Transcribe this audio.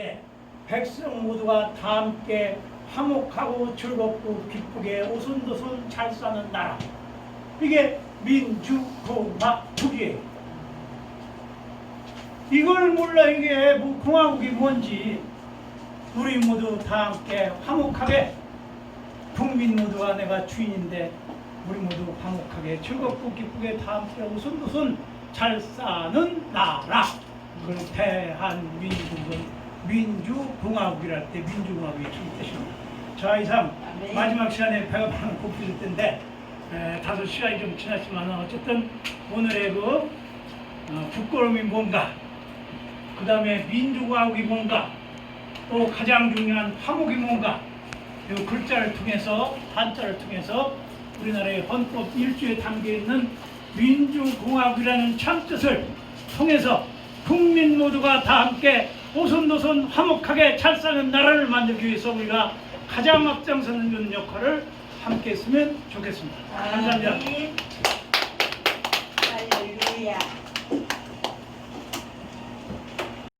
네, 백성 모두가 다 함께 화목하고 즐겁고 기쁘게 오손도손 잘 사는 나라. 이게 민주공화국이에요. 이걸 몰라 이게 뭐 공화국이 뭔지 우리 모두 다 함께 화목하게 국민 모두가 내가 주인인데 우리 모두 화목하게 즐겁고 기쁘게 다 함께 오손도손 잘 사는 나라. 그 대한민국은 민주공화국이랄 때 민주공화국이 좀 뜻입니다. 자 이상 네. 마지막 시간에 배가 많이 고프실 텐데 에, 다소 시간이 좀 지났지만 어쨌든 오늘의 그 어, 부끄러움이 뭔가 그 다음에 민주공화국이 뭔가 또 가장 중요한 화목이 뭔가 이 글자를 통해서 한자를 통해서 우리나라의 헌법 일주에 담겨 있는 민주공화국이라는 참뜻을 통해서 국민 모두가 다 함께 오손도손 화목하게 잘 사는 나라를 만들기 위해서 우리가 가장 앞장서는 역할을 함께 했으면 좋겠습니다. 감사합니다. 아멘. 할렐루야.